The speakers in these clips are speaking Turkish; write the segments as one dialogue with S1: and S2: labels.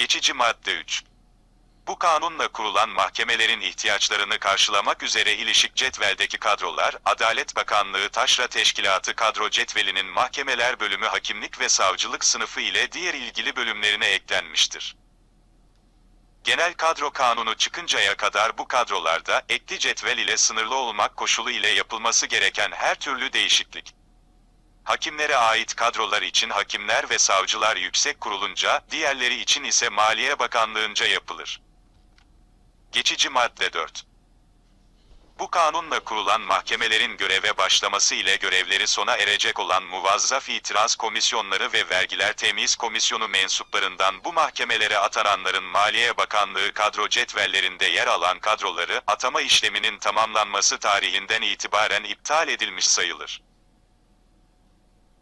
S1: Geçici madde 3. Bu kanunla kurulan mahkemelerin ihtiyaçlarını karşılamak üzere ilişik cetveldeki kadrolar, Adalet Bakanlığı Taşra Teşkilatı kadro cetvelinin mahkemeler bölümü hakimlik ve savcılık sınıfı ile diğer ilgili bölümlerine eklenmiştir. Genel kadro kanunu çıkıncaya kadar bu kadrolarda ekli cetvel ile sınırlı olmak koşulu ile yapılması gereken her türlü değişiklik, Hakimlere ait kadrolar için Hakimler ve Savcılar Yüksek Kurulunca, diğerleri için ise Maliye Bakanlığınca yapılır. Geçici madde 4. Bu kanunla kurulan mahkemelerin göreve başlaması ile görevleri sona erecek olan muvazzaf itiraz komisyonları ve vergiler temiz komisyonu mensuplarından bu mahkemelere atananların Maliye Bakanlığı kadro cetvellerinde yer alan kadroları atama işleminin tamamlanması tarihinden itibaren iptal edilmiş sayılır.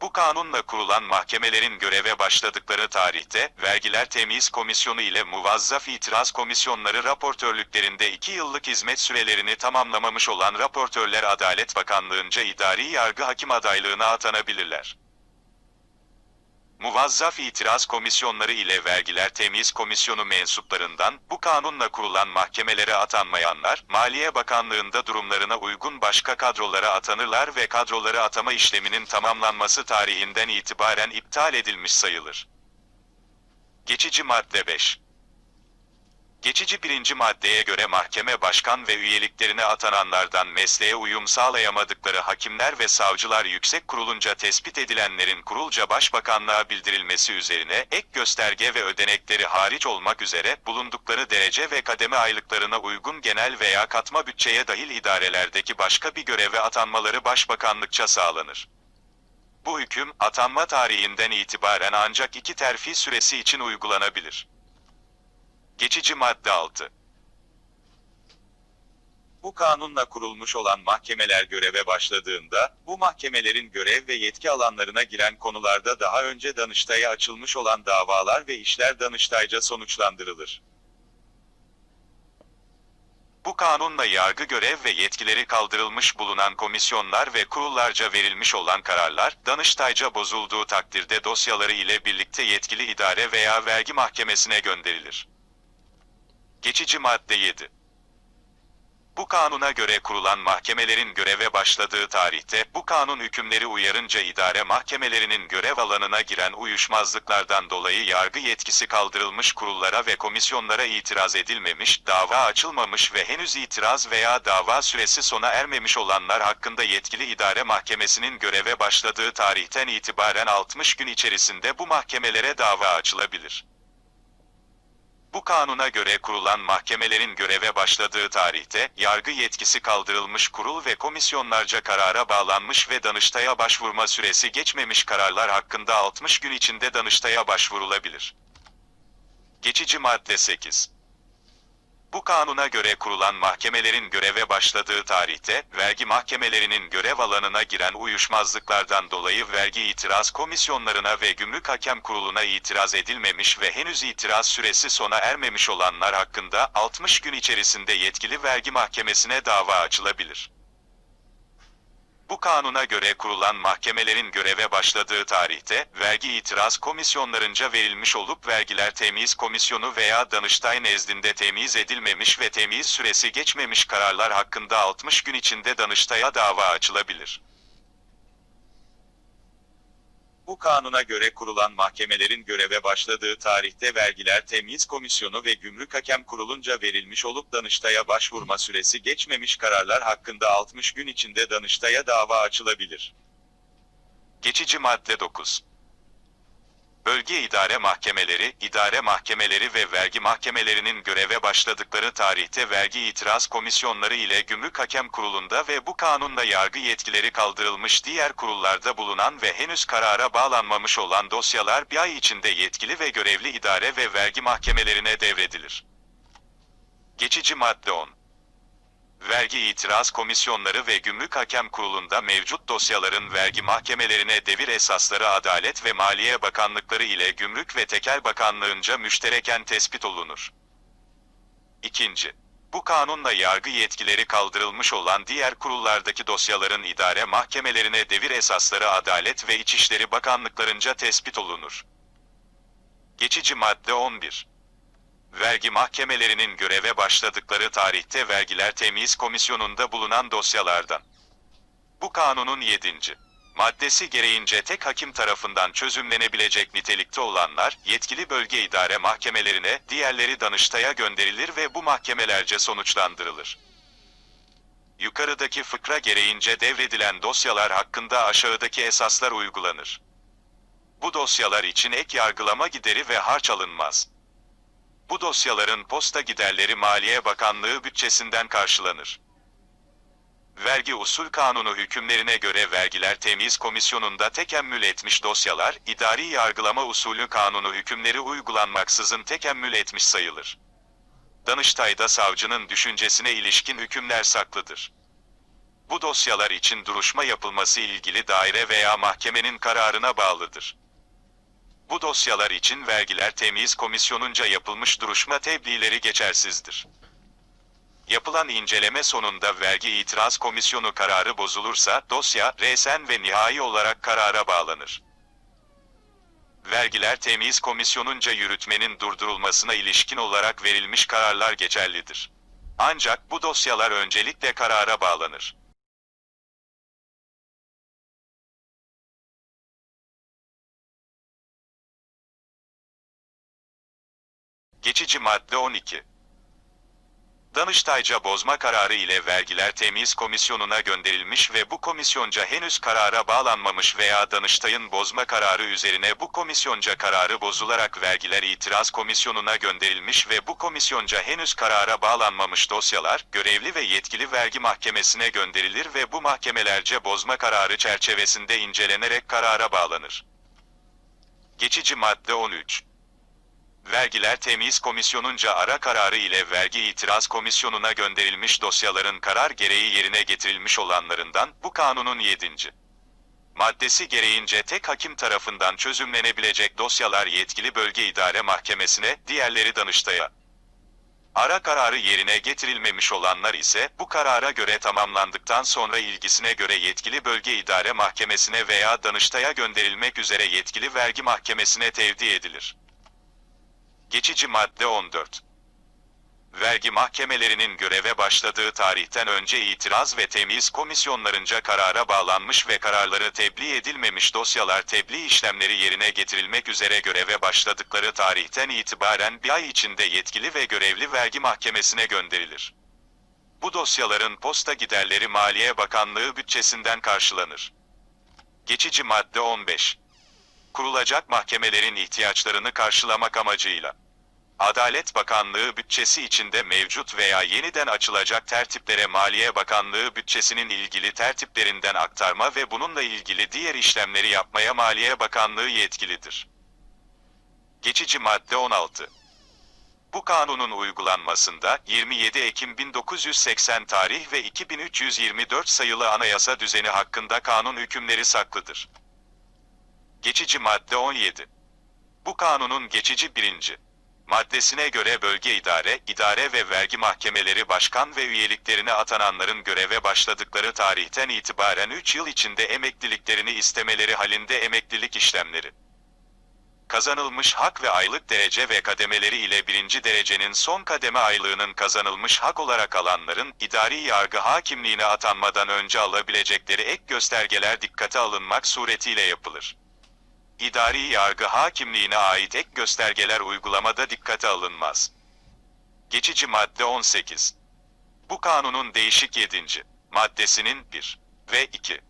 S1: Bu kanunla kurulan mahkemelerin göreve başladıkları tarihte, Vergiler Temyiz Komisyonu ile Muvazzaf İtiraz Komisyonları raportörlüklerinde 2 yıllık hizmet sürelerini tamamlamamış olan raportörler Adalet Bakanlığınca idari yargı hakim adaylığına atanabilirler. Muvazzaf İtiraz Komisyonları ile Vergiler Temyiz Komisyonu mensuplarından, bu kanunla kurulan mahkemelere atanmayanlar, Maliye Bakanlığında durumlarına uygun başka kadrolara atanırlar ve kadroları atama işleminin tamamlanması tarihinden itibaren iptal edilmiş sayılır. Geçici madde 5 Geçici birinci maddeye göre mahkeme başkan ve üyeliklerine atananlardan mesleğe uyum sağlayamadıkları hakimler ve savcılar yüksek kurulunca tespit edilenlerin kurulca başbakanlığa bildirilmesi üzerine ek gösterge ve ödenekleri hariç olmak üzere bulundukları derece ve kademe aylıklarına uygun genel veya katma bütçeye dahil idarelerdeki başka bir göreve atanmaları başbakanlıkça sağlanır. Bu hüküm, atanma tarihinden itibaren ancak iki terfi süresi için uygulanabilir. Geçici madde 6. Bu kanunla kurulmuş olan mahkemeler göreve başladığında, bu mahkemelerin görev ve yetki alanlarına giren konularda daha önce Danıştay'a açılmış olan davalar ve işler Danıştay'ca sonuçlandırılır. Bu kanunla yargı görev ve yetkileri kaldırılmış bulunan komisyonlar ve kurullarca verilmiş olan kararlar, Danıştay'ca bozulduğu takdirde dosyaları ile birlikte yetkili idare veya vergi mahkemesine gönderilir. Geçici madde 7. Bu kanuna göre kurulan mahkemelerin göreve başladığı tarihte, bu kanun hükümleri uyarınca idare mahkemelerinin görev alanına giren uyuşmazlıklardan dolayı yargı yetkisi kaldırılmış kurullara ve komisyonlara itiraz edilmemiş, dava açılmamış ve henüz itiraz veya dava süresi sona ermemiş olanlar hakkında yetkili idare mahkemesinin göreve başladığı tarihten itibaren 60 gün içerisinde bu mahkemelere dava açılabilir. Bu kanuna göre kurulan mahkemelerin göreve başladığı tarihte, yargı yetkisi kaldırılmış kurul ve komisyonlarca karara bağlanmış ve Danıştay'a başvurma süresi geçmemiş kararlar hakkında 60 gün içinde Danıştay'a başvurulabilir. Geçici madde 8 bu kanuna göre kurulan mahkemelerin göreve başladığı tarihte, vergi mahkemelerinin görev alanına giren uyuşmazlıklardan dolayı vergi itiraz komisyonlarına ve gümrük hakem kuruluna itiraz edilmemiş ve henüz itiraz süresi sona ermemiş olanlar hakkında 60 gün içerisinde yetkili vergi mahkemesine dava açılabilir. Bu kanuna göre kurulan mahkemelerin göreve başladığı tarihte, vergi itiraz komisyonlarınca verilmiş olup vergiler temyiz komisyonu veya Danıştay nezdinde temyiz edilmemiş ve temyiz süresi geçmemiş kararlar hakkında 60 gün içinde Danıştay'a dava açılabilir. Bu kanuna göre kurulan mahkemelerin göreve başladığı tarihte Vergiler Temyiz Komisyonu ve Gümrük Hakem Kurulunca verilmiş olup Danıştay'a başvurma süresi geçmemiş kararlar hakkında 60 gün içinde Danıştay'a dava açılabilir. Geçici madde 9 Bölge idare mahkemeleri, idare mahkemeleri ve vergi mahkemelerinin göreve başladıkları tarihte vergi itiraz komisyonları ile gümrük hakem kurulunda ve bu kanunla yargı yetkileri kaldırılmış diğer kurullarda bulunan ve henüz karara bağlanmamış olan dosyalar bir ay içinde yetkili ve görevli idare ve vergi mahkemelerine devredilir. Geçici madde 10 Vergi itiraz komisyonları ve gümrük hakem kurulunda mevcut dosyaların vergi mahkemelerine devir esasları Adalet ve Maliye Bakanlıkları ile Gümrük ve Tekel Bakanlığınca müştereken tespit olunur. İkinci, bu kanunla yargı yetkileri kaldırılmış olan diğer kurullardaki dosyaların idare mahkemelerine devir esasları Adalet ve İçişleri Bakanlıklarınca tespit olunur. Geçici madde 11 Vergi mahkemelerinin göreve başladıkları tarihte Vergiler Temyiz Komisyonu'nda bulunan dosyalardan. Bu kanunun 7. maddesi gereğince tek hakim tarafından çözümlenebilecek nitelikte olanlar, yetkili bölge idare mahkemelerine, diğerleri Danıştay'a gönderilir ve bu mahkemelerce sonuçlandırılır. Yukarıdaki fıkra gereğince devredilen dosyalar hakkında aşağıdaki esaslar uygulanır. Bu dosyalar için ek yargılama gideri ve harç alınmaz. Bu dosyaların posta giderleri Maliye Bakanlığı bütçesinden karşılanır. Vergi Usul Kanunu hükümlerine göre Vergiler Temyiz Komisyonu'nda tekemmül etmiş dosyalar, idari yargılama usulü kanunu hükümleri uygulanmaksızın tekemmül etmiş sayılır. Danıştay'da savcının düşüncesine ilişkin hükümler saklıdır. Bu dosyalar için duruşma yapılması ilgili daire veya mahkemenin kararına bağlıdır. Bu dosyalar için Vergiler Temyiz Komisyonunca yapılmış duruşma tebliğleri geçersizdir. Yapılan inceleme sonunda Vergi İtiraz Komisyonu kararı bozulursa dosya resen ve nihai olarak karara bağlanır. Vergiler Temyiz Komisyonunca yürütmenin durdurulmasına ilişkin olarak verilmiş kararlar geçerlidir. Ancak bu dosyalar öncelikle karara bağlanır. Geçici madde 12 Danıştayca bozma kararı ile vergiler temyiz komisyonuna gönderilmiş ve bu komisyonca henüz karara bağlanmamış veya Danıştay'ın bozma kararı üzerine bu komisyonca kararı bozularak vergiler itiraz komisyonuna gönderilmiş ve bu komisyonca henüz karara bağlanmamış dosyalar, görevli ve yetkili vergi mahkemesine gönderilir ve bu mahkemelerce bozma kararı çerçevesinde incelenerek karara bağlanır. Geçici madde 13 Vergiler Temyiz Komisyonunca ara kararı ile Vergi İtiraz Komisyonu'na gönderilmiş dosyaların karar gereği yerine getirilmiş olanlarından bu kanunun 7. maddesi gereğince tek hakim tarafından çözümlenebilecek dosyalar yetkili bölge idare mahkemesine, diğerleri Danıştay'a. Ara kararı yerine getirilmemiş olanlar ise bu karara göre tamamlandıktan sonra ilgisine göre yetkili bölge idare mahkemesine veya Danıştay'a gönderilmek üzere yetkili vergi mahkemesine tevdi edilir. Geçici madde 14. Vergi mahkemelerinin göreve başladığı tarihten önce itiraz ve temyiz komisyonlarınca karara bağlanmış ve kararları tebliğ edilmemiş dosyalar tebliğ işlemleri yerine getirilmek üzere göreve başladıkları tarihten itibaren bir ay içinde yetkili ve görevli vergi mahkemesine gönderilir. Bu dosyaların posta giderleri Maliye Bakanlığı bütçesinden karşılanır. Geçici madde 15 kurulacak mahkemelerin ihtiyaçlarını karşılamak amacıyla. Adalet Bakanlığı bütçesi içinde mevcut veya yeniden açılacak tertiplere Maliye Bakanlığı bütçesinin ilgili tertiplerinden aktarma ve bununla ilgili diğer işlemleri yapmaya Maliye Bakanlığı yetkilidir. Geçici madde 16 bu kanunun uygulanmasında 27 Ekim 1980 tarih ve 2324 sayılı anayasa düzeni hakkında kanun hükümleri saklıdır. Geçici madde 17. Bu kanunun geçici birinci maddesine göre bölge idare, idare ve vergi mahkemeleri başkan ve üyeliklerine atananların göreve başladıkları tarihten itibaren 3 yıl içinde emekliliklerini istemeleri halinde emeklilik işlemleri. Kazanılmış hak ve aylık derece ve kademeleri ile birinci derecenin son kademe aylığının kazanılmış hak olarak alanların idari yargı hakimliğine atanmadan önce alabilecekleri ek göstergeler dikkate alınmak suretiyle yapılır. İdari yargı hakimliğine ait ek göstergeler uygulamada dikkate alınmaz. Geçici madde 18. Bu kanunun değişik 7. maddesinin 1 ve 2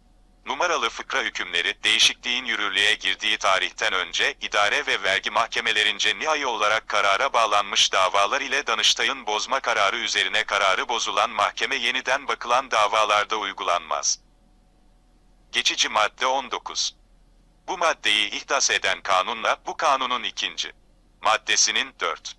S1: numaralı fıkra hükümleri değişikliğin yürürlüğe girdiği tarihten önce idare ve vergi mahkemelerince nihai olarak karara bağlanmış davalar ile Danıştay'ın bozma kararı üzerine kararı bozulan mahkeme yeniden bakılan davalarda uygulanmaz. Geçici madde 19 bu maddeyi ihdas eden kanunla bu kanunun ikinci maddesinin 4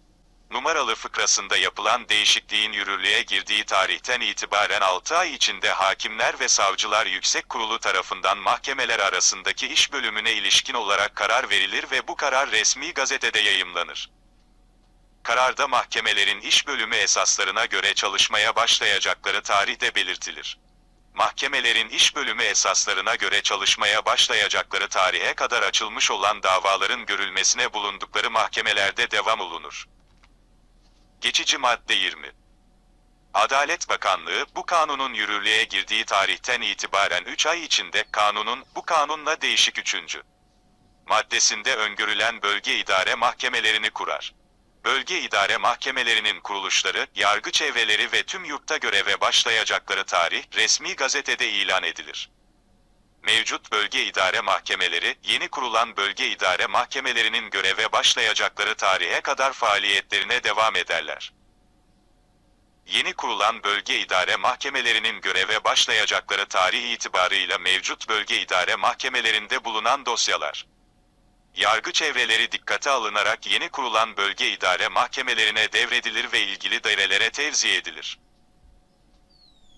S1: numaralı fıkrasında yapılan değişikliğin yürürlüğe girdiği tarihten itibaren 6 ay içinde hakimler ve savcılar yüksek kurulu tarafından mahkemeler arasındaki iş bölümüne ilişkin olarak karar verilir ve bu karar resmi gazetede yayımlanır. Kararda mahkemelerin iş bölümü esaslarına göre çalışmaya başlayacakları tarihte belirtilir mahkemelerin iş bölümü esaslarına göre çalışmaya başlayacakları tarihe kadar açılmış olan davaların görülmesine bulundukları mahkemelerde devam olunur. Geçici madde 20. Adalet Bakanlığı, bu kanunun yürürlüğe girdiği tarihten itibaren 3 ay içinde kanunun, bu kanunla değişik 3. maddesinde öngörülen bölge idare mahkemelerini kurar. Bölge idare mahkemelerinin kuruluşları, yargı çevreleri ve tüm yurtta göreve başlayacakları tarih, resmi gazetede ilan edilir. Mevcut bölge idare mahkemeleri, yeni kurulan bölge idare mahkemelerinin göreve başlayacakları tarihe kadar faaliyetlerine devam ederler. Yeni kurulan bölge idare mahkemelerinin göreve başlayacakları tarih itibarıyla mevcut bölge idare mahkemelerinde bulunan dosyalar, yargı çevreleri dikkate alınarak yeni kurulan bölge idare mahkemelerine devredilir ve ilgili dairelere tevzi edilir.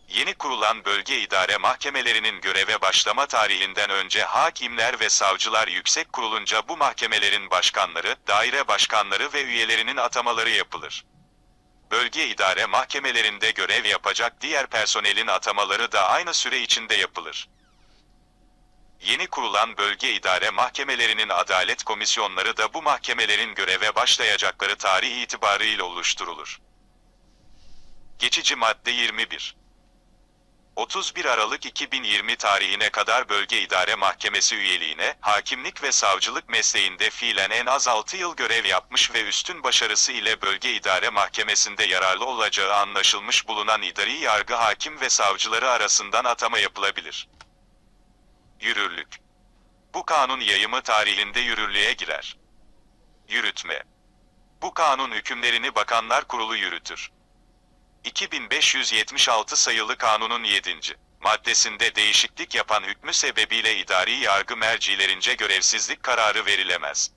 S1: Yeni kurulan bölge idare mahkemelerinin göreve başlama tarihinden önce hakimler ve savcılar yüksek kurulunca bu mahkemelerin başkanları, daire başkanları ve üyelerinin atamaları yapılır. Bölge idare mahkemelerinde görev yapacak diğer personelin atamaları da aynı süre içinde yapılır. Yeni kurulan bölge idare mahkemelerinin adalet komisyonları da bu mahkemelerin göreve başlayacakları tarih itibarıyla oluşturulur. Geçici madde 21 31 Aralık 2020 tarihine kadar Bölge İdare Mahkemesi üyeliğine, hakimlik ve savcılık mesleğinde fiilen en az 6 yıl görev yapmış ve üstün başarısı ile Bölge İdare Mahkemesi'nde yararlı olacağı anlaşılmış bulunan idari yargı hakim ve savcıları arasından atama yapılabilir. Yürürlük Bu kanun yayımı tarihinde yürürlüğe girer. Yürütme Bu kanun hükümlerini Bakanlar Kurulu yürütür. 2576 sayılı kanunun 7. maddesinde değişiklik yapan hükmü sebebiyle idari yargı mercilerince görevsizlik kararı verilemez.